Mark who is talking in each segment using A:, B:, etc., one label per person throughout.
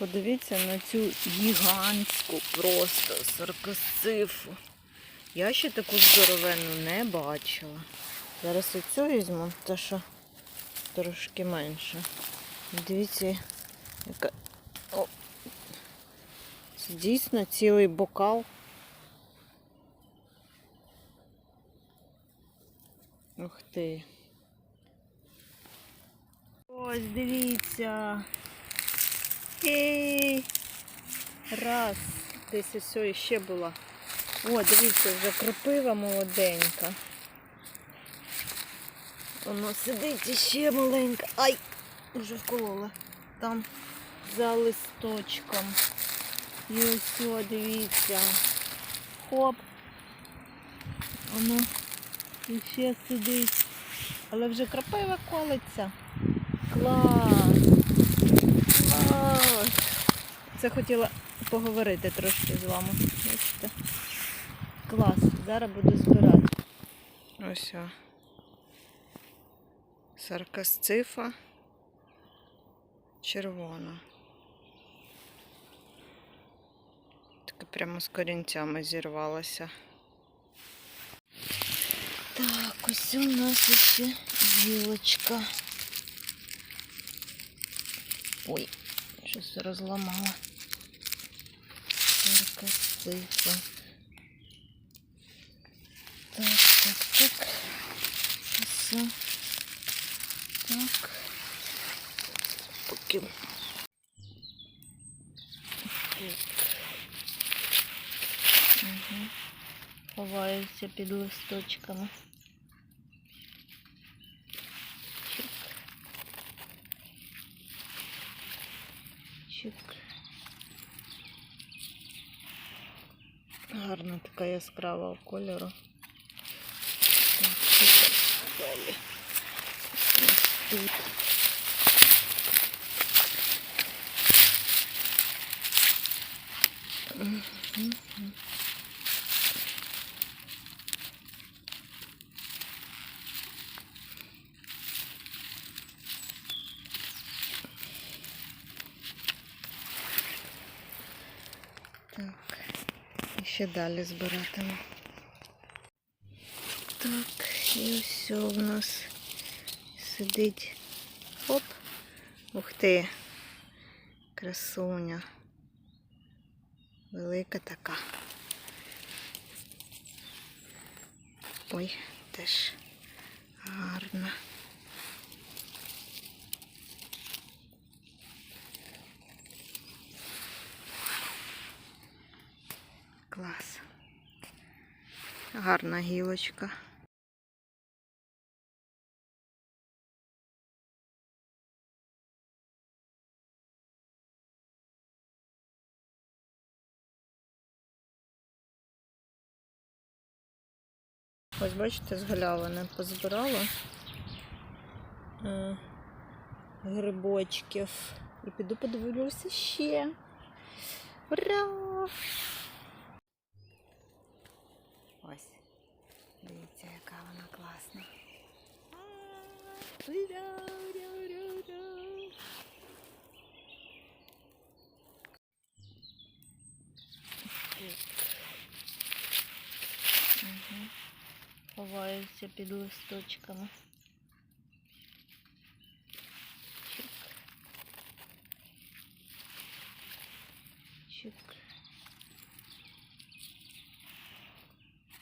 A: Подивіться на цю гігантську просто саркосифу. Я ще таку здоровенну не бачила. Зараз оцю візьму, та що трошки менше. Дивіться, яка. О. Це дійсно цілий бокал. Ух ти. Ось дивіться. Ей! Раз. Десь ось ще була. О, дивіться, вже кропива молоденька. Воно сидить іще маленька. Ай! Вже вколола. Там за листочком. І ось, о, дивіться. Хоп. Воно іще сидить. Але вже крапива колиться. Клас! Це хотіла поговорити трошки з вами. Бачите? Клас. Зараз буду збирати. Ось. о. Саркасцифа червона. Така прямо з корінцями зірвалася. Так, ось у нас ще гілочка. Ой, щось розламала. Саркасцифа. Так, так, так. Все. Так. Поки. Угу. Ховаються під листочками. Чик. Чик. Гарна така яскрава кольору. Так. Далі. Тут. Мгм. Ще далі збиратиму. Так, і все в нас сидить. Хоп. Ух ти. Красуня. Велика така. Ой, теж гарна. Клас. Гарна гілочка. Ось бачите, з галявини позбирала е, грибочків. І піду подивлюся ще. Ура! Ура, ура, ура, ура. Угу. Ховаються під листочками. Чик. Чик.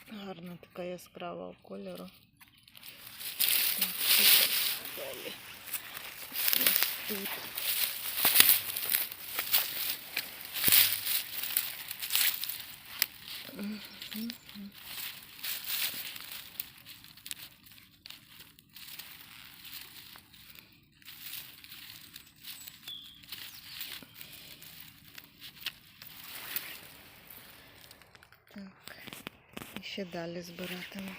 A: Гарна така яскрава кольору Так, чик. Далі. Ось тут. Мгм. Так, і ще далі збиратиму.